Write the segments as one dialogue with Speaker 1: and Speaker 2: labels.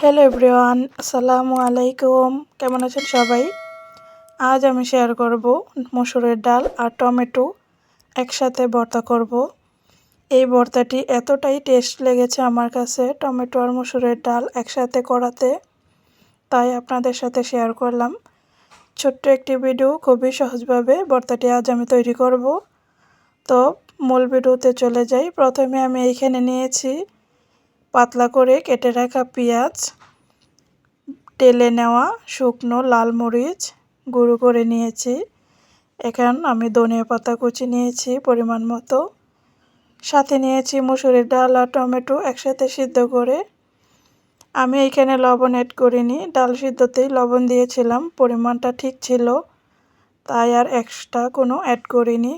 Speaker 1: Hello everyone আসসালামু আলাইকুম কেমন আছেন সবাই? আজ আমি শেয়ার করব মসুরের ডাল আর টমেটো একসাথে ভর্তা করব। এই ভর্তাটি এতটাই টেস্ট লেগেছে আমার কাছে, টমেটো আর মসুরের ডাল একসাথে করাতে। তাই আপনাদের সাথে শেয়ার করলাম। ছোট্ট একটি ভিডিও খুবই সহজভাবে ভর্তাটি আজ আমি তৈরি করব। তো মূল ভিডিওতে চলে যাই। প্রথমে আমি এইখানে নিয়েছি পাতলা করে কেটে রাখা পেঁয়াজ, টেলে নেওয়া শুকনো লাল মরিচ গুঁড়ো করে নিয়েছি। এখন আমি ধনিয়া পাতা কুচি নিয়েছি পরিমাণ মতো। সাথে নিয়েছি মুসুরির ডাল আর টমেটো একসাথে সিদ্ধ করে। আমি এইখানে লবণ অ্যাড করিনি, ডাল সিদ্ধতেই লবণ দিয়েছিলাম, পরিমাণটা ঠিক ছিল, তাই আর এক্সট্রা কোনো অ্যাড করিনি।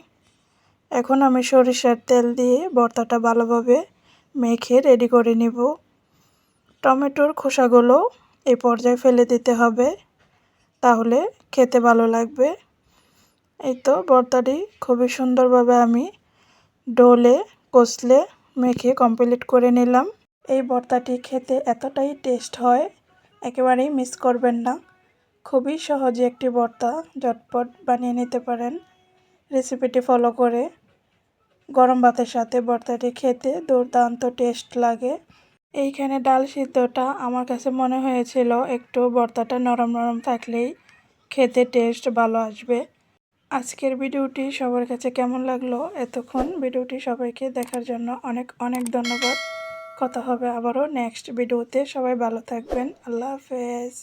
Speaker 1: এখন আমি সরিষার তেল দিয়ে ভর্তাটা ভালোভাবে মেখে রেডি করে নিব। টমেটোর খোসাগুলো এই পর্যায়ে ফেলে দিতে হবে, তাহলে খেতে ভালো লাগবে। এই তো ভর্তাটি খুবই সুন্দরভাবে আমি ডোলে, কষলে, মেখে কমপ্লিট করে নিলাম। এই ভর্তাটি খেতে এতটাই টেস্ট হয়, একেবারেই মিস করবেন না। খুবই সহজে একটি ভর্তা ঝটপট বানিয়ে নিতে পারেন। রেসিপিটি ফলো করে গরম ভাতের সাথে ভর্তাটি খেতে দুর্দান্ত টেস্ট লাগে। এইখানে ডাল সিদ্ধটা আমার কাছে মনে হয়েছিল একটু ভর্তাটা নরম নরম থাকলেই খেতে টেস্ট ভালো আসবে। আজকের ভিডিওটি সবার কাছে কেমন লাগল এতক্ষণ ভিডিওটি সবাইকে দেখার জন্য অনেক অনেক ধন্যবাদ। কথা হবে আবারও নেক্সট ভিডিওতে। সবাই ভালো থাকবেন। আল্লাহ হাফেজ।